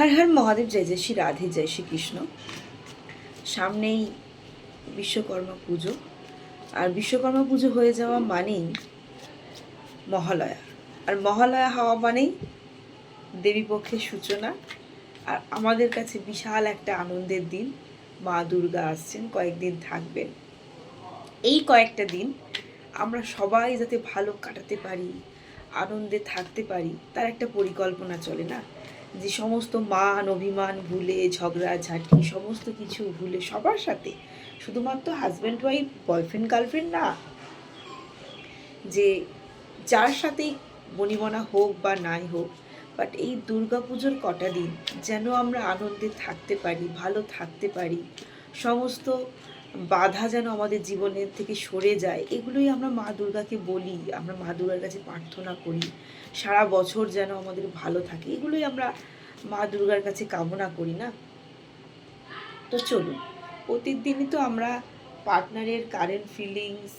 হর হর মহাদেব, জয় জয় শ্রী রাধে, জয় শ্রী কৃষ্ণ। সামনেই বিশ্বকর্মা পুজো। আর বিশ্বকর্মা পুজো হয়ে যাওয়া মানেই মহালয়া। আর মহালয়া হওয়া মানেই দেবীপক্ষের সূচনা। আর আমাদের কাছে বিশাল একটা আনন্দের দিন। মা দুর্গা আসছেন, কয়েকদিন থাকবেন। এই কয়েকটা দিন আমরা সবাই যাতে ভালো কাটাতে পারি, আনন্দে থাকতে পারি, তার একটা পরিকল্পনা চলে না? যে সমস্ত মান, অভিমান, ভুলে, ঝগড়া, ঝাঁটি, সমস্ত কিছু ভুলে সবার সাথে, শুধুমাত্র হাজব্যান্ড ওয়াইফ বয়ফ্রেন্ড গার্লফ্রেন্ড না, যে যার সাথেই বনিবনা হোক বা নাই হোক বাট এই দুর্গাপুজোর কটা দিন যেন আমরা আনন্দে থাকতে পারি, ভালো থাকতে পারি, সমস্ত বাধা যেন আমাদের জীবনের থেকে সরে যায়, এগুলোই আমরা মা দুর্গাকে বলি, আমরা মা দুর্গার কাছে প্রার্থনা করি। সারা বছর যেন আমাদের ভালো থাকে, এগুলোই আমরা মা দুর্গার কাছে কামনা করি না? তো চলুন প্রতিদিনই তো আমরা পার্টনারের কারেন্ট ফিলিংস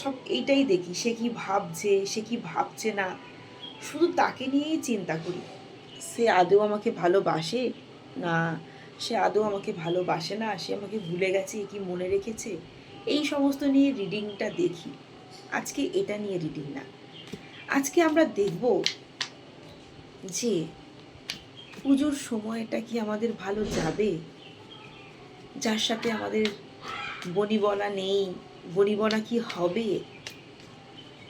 সব এইটাই দেখি, সে কি ভাবছে, সে কি ভাবছে না, শুধু তাকে নিয়েই চিন্তা করি। সে আদৌ আমাকে ভালোবাসে না সে আদৌ আমাকে ভালোবাসে না, সে আমাকে ভুলে গেছে কি মনে রেখেছে? এই সমস্ত নিয়ে রিডিংটা দেখি। আজকে এটা নিয়ে রিডিং না। আজকে আমরা দেখব যে পুজোর সময়টা কি আমাদের ভালো যাবে? যার সাথে আমাদের বনিবনা নেই, বনিবনা কি হবে?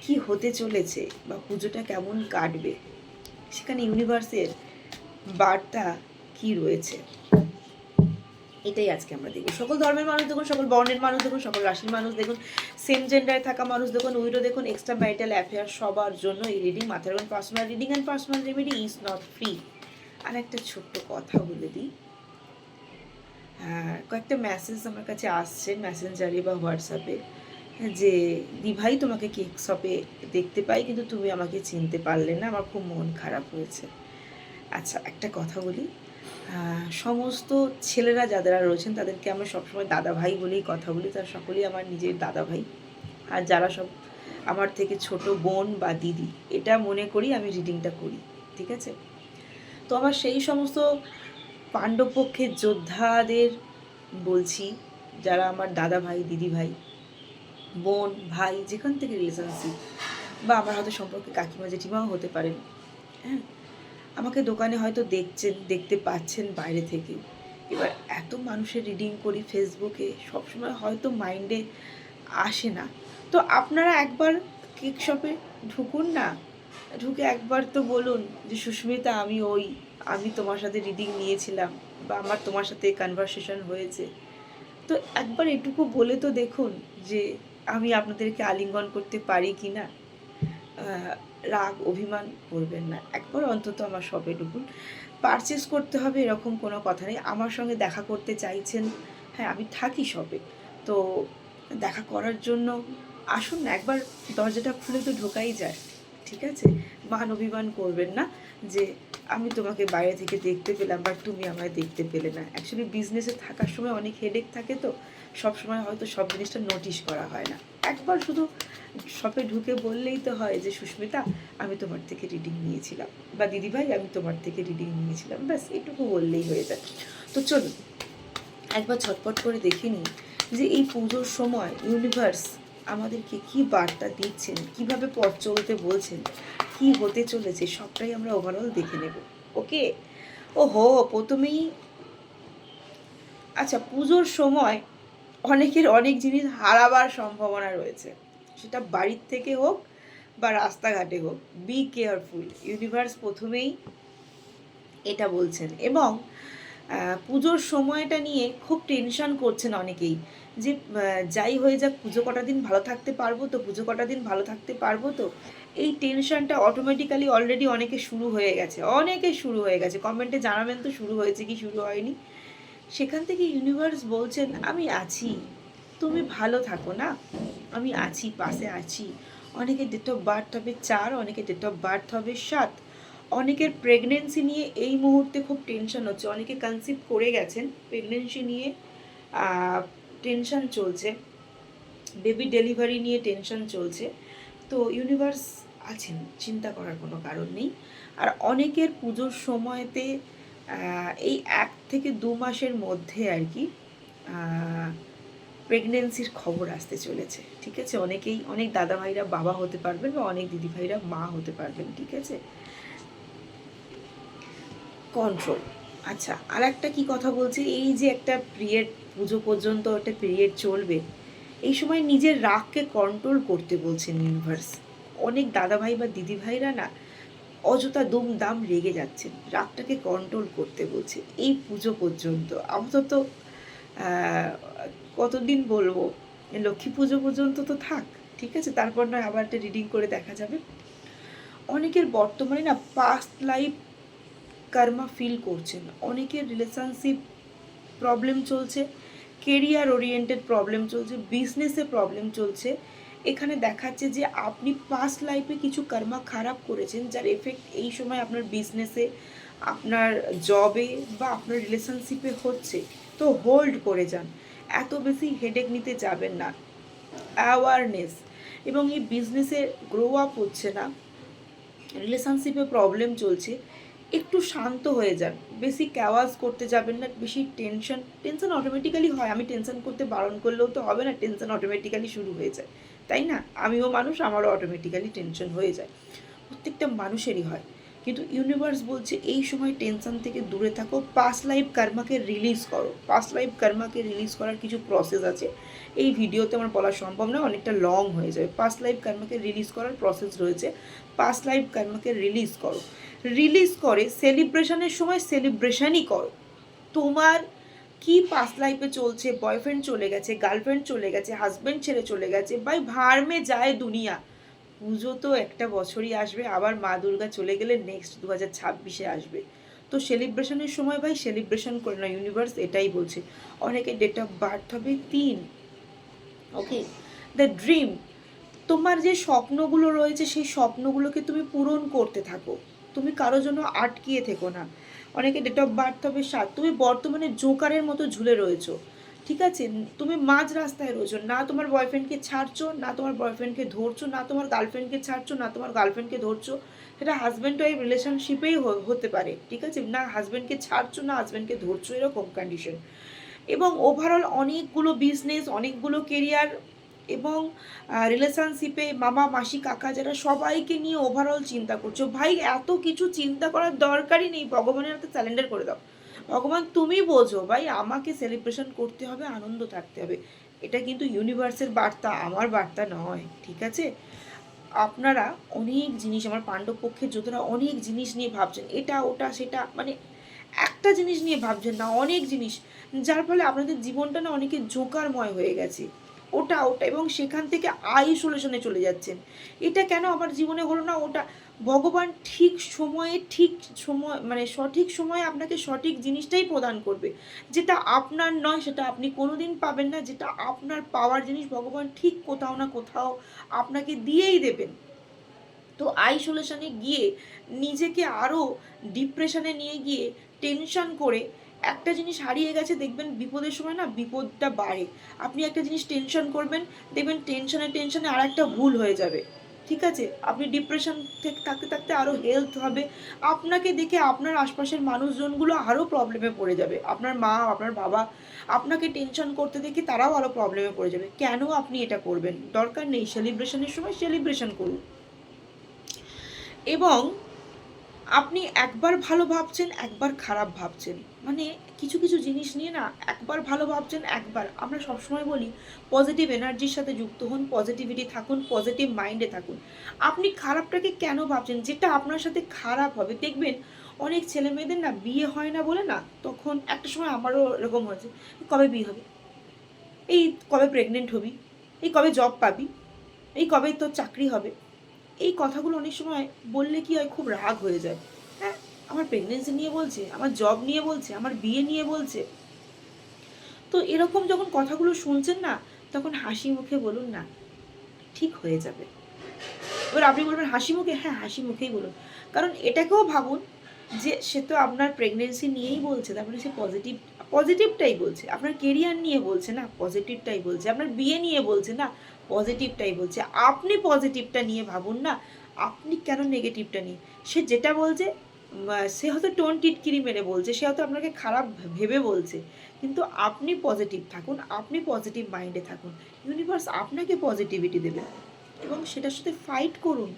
কি হতে চলেছে? বা পুজোটা কেমন কাটবে? সেখানে ইউনিভার্সের বার্তা কি রয়েছে? এটাই আজকে আমরা দেখব। সকল ধর্মের মানুষ দেখুন সকল বর্ণের মানুষ দেখুন সকল রাশির মানুষ দেখুন সেম জেন্ডারে থাকা মানুষ দেখুন উইডো দেখুন এক্সট্রা ম্যারিটাল অ্যাফেয়ার সবার জন্য এই রিডিং মাথার personal reading and personal remedy is not free আর একটা ছোট্ট কথা বলে দিই। হ্যাঁ, কয়েকটা মেসেজ আমার কাছে আসছে মেসেঞ্জারে বা হোয়াটসঅ্যাপে যে দিভাই তোমাকে কেক শপে দেখতে পাই কিন্তু তুমি আমাকে চিনতে পারলে না আমার খুব মন খারাপ হয়েছে। আচ্ছা একটা কথা বলি। সমস্ত ছেলেরা যারা রয়েছেন, তাদেরকে আমরা সবসময় দাদা ভাই বলেই কথা বলি। তারা সকলেই আমার নিজের দাদা ভাই। আর যারা সব আমার থেকে ছোট বোন বা দিদি, এটা মনে করি আমি রিডিংটা করি, ঠিক আছে? তো আমার সেই সমস্ত পাণ্ডবপক্ষের যোদ্ধাদের বলছি, যারা আমার দাদা ভাই, দিদি ভাই, বোন, ভাই, যেখান থেকে রিলেশনশিপ বা আমার হয়তো সম্পর্কে কাকিমা, জেঠিমাও হতে পারেন হ্যাঁ? আমাকে দোকানে হয়তো দেখছেন, দেখতে পাচ্ছেন বাইরে থেকে। এবার এত মানুষের রিডিং করি ফেসবুকে সবসময় হয়তো মাইন্ডে আসে না। তো আপনারা একবার কেক শপে ঢুকুন না? ঢুকে একবার তো বলুন যে, সুস্মিতা, আমি ওই, আমি তোমার সাথে রিডিং নিয়েছিলাম বা আমার তোমার সাথে কনভারসেশন হয়েছে। তো একবার এটুকু বলে তো দেখুন যে, আমি আপনাদেরকে আলিঙ্গন করতে পারি কি না রাগ, অভিমান করবেন না। একবার অন্তত আমার শপে ঢুকুন পারচেস করতে হবে এরকম কোনো কথা নেই। আমার সঙ্গে দেখা করতে চাইছেন হ্যাঁ আমি থাকি শপে তো দেখা করার জন্য আসুন না, একবার দরজাটা খুলে তো ঢোকাই যায়, ঠিক আছে? মান অভিমান করবেন না যে আমি তোমাকে বাইরে থেকে দেখতে পেলাম বা তুমি আমায় দেখতে পেলে না। অ্যাকচুয়ালি বিজনেসে থাকার সময় অনেক হেডেক থাকে তো সব সময় হয়তো সব জিনিসটা নোটিশ করা হয় না। একবার শুধু শপে ঢুকে বললেই তো হয় যে, সুস্মিতা, আমি তোমার থেকে রিডিং নিয়েছিলাম। বা, দিদিভাই, আমি তোমার থেকে রিডিং নিয়েছিলাম। ব্যাস এটুকু বললেই হয়ে যায়। তো চলুন, একবার ছটপট করে দেখে নিই যে, এই পুজোর সময় ইউনিভার্স আমাদেরকে কি বার্তা দিচ্ছেন, কীভাবে পথ চলতে বলছেন, কি হতে চলেছে, সবটাই আমরা ওভারঅল দেখে নেব। ওকে ও হো প্রথমেই আচ্ছা পুজোর সময় অনেকের অনেক জিনিস হারাবার সম্ভাবনা রয়েছে। সেটা বাড়ির থেকে হোক বা রাস্তাঘাটে হোক বি কেয়ারফুল ইউনিভার্স প্রথমেই এটা বলছেন। এবং পুজোর সময়টা নিয়ে খুব টেনশন করছেন অনেকেই যে যাই হয়ে যাক, পুজো কটা দিন ভালো থাকতে পারব তো, পুজো কটা দিন ভালো থাকতে পারব তো? এই টেনশনটা অটোমেটিক্যালি অলরেডি অনেকে শুরু হয়ে গেছে। অনেকে শুরু হয়ে গেছে। কমেন্টে জানাবেন তো শুরু হয়েছে কি, শুরু হয়নি? সেখান থেকে ইউনিভার্স বলছেন, আমি আছি। তুমি ভালো থাকো না? আমি আছি, পাশে আছি। অনেকে ডেট অফ বার্থ হবে চার, অনেকে ডেট অফ বার্থ হবে সাত। অনেকের প্রেগনেন্সি নিয়ে এই মুহূর্তে খুব টেনশন হচ্ছে। অনেকে কনসিভ করে গেছেন প্রেগনেন্সি নিয়ে টেনশন চলছে। বেবি ডেলিভারি নিয়ে টেনশন চলছে। তো ইউনিভার্স আছেন, চিন্তা করার কোনো কারণ নেই। আর অনেকের পুজোর সময়তে এই এক থেকে দু মাসের মধ্যে আর কি প্রেগনেন্সির খবর আসতে চলেছে ঠিক আছে? অনেকেই অনেক দাদা ভাইরা বাবা হতে পারবেন বা অনেক দিদি ভাইরা মা হতে পারবেন ঠিক আছে? কন্ট্রোল আচ্ছা আর একটা কি কথা বলছি? এই যে একটা পিরিয়ড পুজো পর্যন্ত একটা পিরিয়ড চলবে এই সময় নিজের রাগকে কন্ট্রোল করতে বলছেন ইউনিভার্স অনেক দাদা ভাই বা দিদি ভাইরা না অযথা দুম দাম রেগে যাচ্ছেন রাগটাকে কন্ট্রোল করতে বলছে এই পুজো পর্যন্ত। আহ, কতদিন বলব? লক্ষ্মী পুজো পর্যন্ত তো থাক, ঠিক আছে? তারপর নয় আবার একটা রিডিং করে দেখা যাবে। অনেকের বর্তমানে না পাস্ট লাইফ কর্মা ফিল করছেন। অনেকের রিলেশনশিপ প্রবলেম চলছে কেরিয়ার ওরিয়েন্টেড প্রবলেম চলছে বিজনেসে প্রবলেম চলছে। এখানে দেখাচ্ছে যে আপনি পাস্ট লাইফে কিছু কর্মা খারাপ করেছেন, যার এফেক্ট এই সময় আপনার বিজনেসে আপনার জবে বা আপনার রিলেশনশিপে হচ্ছে। তো হোল্ড করে যান। এত বেশি হেডেক নিতে যাবেন না। অ্যাওয়ারনেস এবং এই বিজনেসে গ্রো আপ হচ্ছে না। রিলেশনশিপে প্রবলেম চলছে। একটু শান্ত হয়ে যান। বেশি ক্যাওয়াজ করতে যাবেন না। বেশি টেনশন টেনশন অটোমেটিক্যালি হয়। আমি টেনশন করতে বারণ করলেও তো হবে না। টেনশন অটোমেটিক্যালি শুরু হয়ে যায়। তাই না? আমিও মানুষ, আমারও অটোমেটিক্যালি টেনশন হয়ে যায়। প্রত্যেকটা মানুষেরই হয়। কিন্তু ইউনিভার্স বলছে এই সময় টেনশন থেকে দূরে থাকো পাস লাইফ কর্মাকে রিলিজ করো। পাস লাইফ কর্মাকে রিলিজ করার কিছু প্রসেস আছে। এই ভিডিওতে আমার বলা সম্ভব না অনেকটা লং হয়ে যাবে। পাস লাইফ কর্মাকে রিলিজ করার প্রসেস রয়েছে। পাস লাইফ কর্মাকে রিলিজ করো। রিলিজ করে সেলিব্রেশনের সময় সেলিব্রেশনই করো। তোমার কি পাস লাইফে চলছে বয়ফ্রেন্ড চলে গেছে গার্লফ্রেন্ড চলে গেছে হাজব্যান্ড ছেড়ে চলে গেছে ভাই ভার্মে যায় দুনিয়া। পুজো তো একটা বছরই আসবে, আবার মা দুর্গা চলে গেলে নেক্সট দু হাজার ছাব্বিশে আসবে। তো সেলিব্রেশনের সময় ভাই সেলিব্রেশন করে না ইউনিভার্স এটাই বলছে। অনেকে ডেট অফ বার্থ হবে তিন ওকে দ্য ড্রিম তোমার যে স্বপ্নগুলো রয়েছে, সেই স্বপ্নগুলোকে তুমি পূরণ করতে থাকো। তুমি কারোর জন্য আটকিয়ে থেকো না। অনেকে ডেট অফ বার্থ হবে সাত, তুমি বর্তমানে জোকারের মতো ঝুলে রয়েছো। ঠিক আছে? তুমি মাঝ রাস্তায় রয়েছো। না তোমার বয়ফ্রেন্ডকে ছাড়ছো, না তোমার বয়ফ্রেন্ডকে ধরছো, না তোমার গার্লফ্রেন্ডকে ছাড়ছো, না তোমার গার্লফ্রেন্ডকে ধরছো, সেটা হাজব্যান্ড ওয়াইফ রিলেশনশিপেই হতে পারে। ঠিক আছে? না হাজব্যান্ডকে ছাড়ছো, না হাজব্যান্ডকে ধরছো, এরকম কন্ডিশন এবং ওভারঅল অনেকগুলো বিজনেস অনেকগুলো কেরিয়ার এবং রিলেশনশিপে মামা, মাসি, কাকা যারা সবাইকে নিয়ে ওভারঅল চিন্তা করছ। ভাই, এত কিছু চিন্তা করার দরকারই নেই। ভগবানের হাতে স্যালেন্ডার করে দাও। ভগবান তুমি বোঝো ভাই, আমাকে সেলিব্রেশন করতে হবে, আনন্দ থাকতে হবে। এটা কিন্তু ইউনিভার্সের বার্তা, আমার বার্তা নয়, ঠিক আছে? আপনারা অনেক জিনিস, আমার পাণ্ডব পক্ষের যোদ্ধারা অনেক জিনিস নিয়ে ভাবছেন, এটা, ওটা, সেটা মানে একটা জিনিস নিয়ে ভাবছেন না, অনেক জিনিস। যার ফলে আপনাদের জীবনটা না অনেকে জোকারময় হয়ে গেছে। ওটা ওটা এবং সেখান থেকে আইসোলেশনে চলে যাচ্ছেন। এটা কেন আমার জীবনে হলো না? ওটা ভগবান ঠিক সময়ে, ঠিক সময় মানে সঠিক সময়ে আপনাকে সঠিক জিনিসটাই প্রদান করবে। যেটা আপনার নয়, সেটা আপনি কোনোদিন পাবেন না। যেটা আপনার পাওয়ার জিনিস ভগবান ঠিক কোথাও না কোথাও আপনাকে দিয়েই দেবেন। তো আইসোলেশনে গিয়ে নিজেকে আরও ডিপ্রেশনে নিয়ে গিয়ে টেনশন করে একটা জিনিস হারিয়ে গেছে, দেখবেন বিপদের সময় না বিপদটা বাড়ে। আপনি একটা জিনিস টেনশন করবেন, দেখবেন টেনশনে টেনশনে আর একটা ভুল হয়ে যাবে। ঠিক আছে? আপনি ডিপ্রেশন থেকে থাকতে থাকতে আরও হেলথ হবে। আপনাকে দেখে আপনার আশপাশের মানুষজনগুলো আরও প্রবলেমে পড়ে যাবে। আপনার মা, আপনার বাবা, আপনাকে টেনশন করতে দেখে তারাও আরও প্রবলেমে পড়ে যাবে। কেন আপনি এটা করবেন? দরকার নেই। সেলিব্রেশনের সময় সেলিব্রেশন করুন। এবং আপনি একবার ভালো ভাবছেন, একবার খারাপ ভাবছেন। মানে কিছু কিছু জিনিস নিয়ে না একবার ভালো ভাবছেন, একবার। আমরা সবসময় বলি পজিটিভ এনার্জির সাথে যুক্ত হন পজিটিভিটি থাকুন পজিটিভ মাইন্ডে থাকুন। আপনি খারাপটাকে কেন ভাবছেন? যেটা আপনার সাথে খারাপ হবে। দেখবেন, অনেক ছেলে মেয়েদের না বিয়ে হয় না বলে না, তখন একটা সময় আমারও এরকম হয়েছে, কবে বিয়ে হবে? এই কবে প্রেগনেন্ট হবি? এই কবে জব পাবি? এই কবে তোর চাকরি হবে? এই কথাগুলো অনেক সময় বললে কি হয়, খুব রাগ হয়ে যায়। হ্যাঁ আমার প্রেগনেন্সি নিয়ে বলছে, আমার জব নিয়ে বলছে, আমার বিয়ে নিয়ে বলছে। তো এরকম যখন কথাগুলো শুনছেন না, তখন হাসি মুখে বলুন না, ঠিক হয়ে যাবে। এবার আপনি বলবেন, হাসি মুখে? হ্যাঁ হাসি মুখেই বলুন। কারণ এটাকেও ভাবুন যে সে তো আপনার প্রেগনেন্সি নিয়েই বলছে, তার মানে সে পজিটিভ পজিটিভটাই বলছে। আপনার কেরিয়ার নিয়ে বলছে না পজিটিভটাই বলছে। আপনার বিয়ে নিয়ে বলছে না পজিটিভটাই বলছে। আপনি পজিটিভটা নিয়ে ভাবুন না, আপনি কেন নেগেটিভটা নিয়ে? সে যেটা বলছে সে হয়তো টোন টিটকিরি মেরে বলছে, সে হয়তো আপনাকে খারাপ ভেবে বলছে, কিন্তু আপনি পজিটিভ থাকুন, আপনি পজিটিভ মাইন্ডে থাকুন। ইউনিভার্স আপনাকে পজিটিভিটি দেবে এবং সেটার সাথে ফাইট করুন।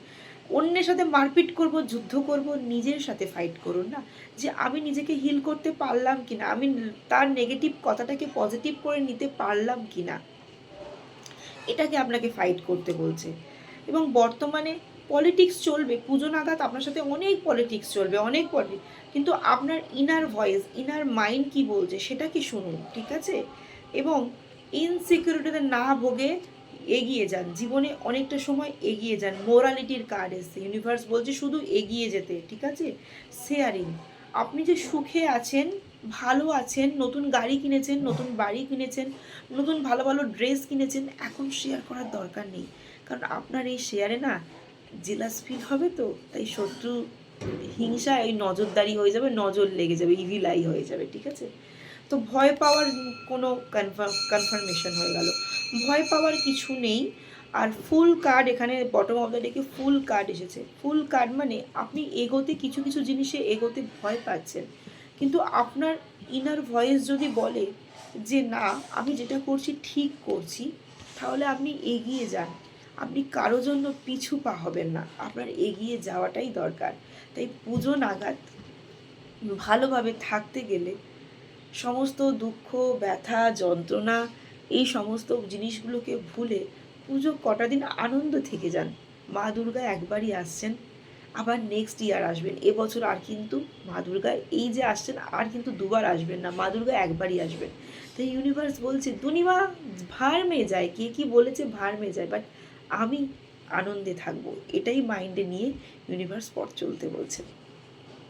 অন্যের সাথে মারপিট করব, যুদ্ধ করব, নিজের সাথে ফাইট করুন না। যে আমি নিজেকে হিল করতে পারলাম কি না আমি তার নেগেটিভ কথাটাকে পজিটিভ করে নিতে পারলাম কি না এটাকে আপনাকে ফাইট করতে বলছে। এবং বর্তমানে পলিটিক্স চলবে পুজো নাগাদ আপনার সাথে অনেক পলিটিক্স চলবে, অনেক পলিটিক্স কিন্তু আপনার ইনার ভয়েস ইনার মাইন্ড কি বলছে সেটা কি শুনুন, ঠিক আছে? এবং ইনসিকিউরিটিতে না ভোগে এগিয়ে যান, জীবনে অনেকটা সময় এগিয়ে যান মোরালিটির কার্ড এসছে ইউনিভার্স বলছে শুধু এগিয়ে যেতে, ঠিক আছে? শেয়ারিং আপনি যে সুখে আছেন ভালো আছেন, নতুন গাড়ি কিনেছেন, নতুন বাড়ি কিনেছেন, নতুন ভালো ভালো ড্রেস কিনেছেন, এখন শেয়ার করার দরকার নেই। কারণ আপনার এই শেয়ারে না জেলাস ফিল হবে তো, তাই শত্রু হিংসা, এই নজরদারি হয়ে যাবে, নজর লেগে যাবে ইভিল আই হয়ে যাবে, ঠিক আছে? তো ভয় পাওয়ার কোনো কনফার্ম কনফার্মেশন হয়ে গেল। ভয় পাওয়ার কিছু নেই। আর ফুল কার্ড এখানে বটম অফ দ্য ডেকে ফুল কার্ড এসেছে। ফুল কার্ড মানে আপনি এগোতে কিছু কিছু জিনিসে এগোতে ভয় পাচ্ছেন। কিন্তু আপনার ইনার ভয়েস যদি বলে যে, না, আমি যেটা করছি ঠিক করছি, তাহলে আপনি এগিয়ে যান। আপনি কারও জন্য পিছু পা হবেন না। আপনার এগিয়ে যাওয়াটাই দরকার। তাই পুজো নাগাদ ভালোভাবে থাকতে গেলে সমস্ত দুঃখ, ব্যথা, যন্ত্রণা, এই সমস্ত জিনিসগুলোকে ভুলে পুজো কটা দিন আনন্দ থেকে যান। মা দুর্গা একবারই আসছেন। আবার নেক্সট ইয়ার আসবেন। এবছর আর কিন্তু মা দুর্গা এই যে আসছেন, আর কিন্তু দুবার আসবেন না, মা দুর্গা একবারই আসবেন। তাই ইউনিভার্স বলছে দুনিমা ভার মেয়ে যায়, কে কি বলেছে ভার মেয়ে যায় বাট আমি আনন্দে থাকব। এটাই মাইন্ডে নিয়ে ইউনিভার্স পথ চলতে বলছে।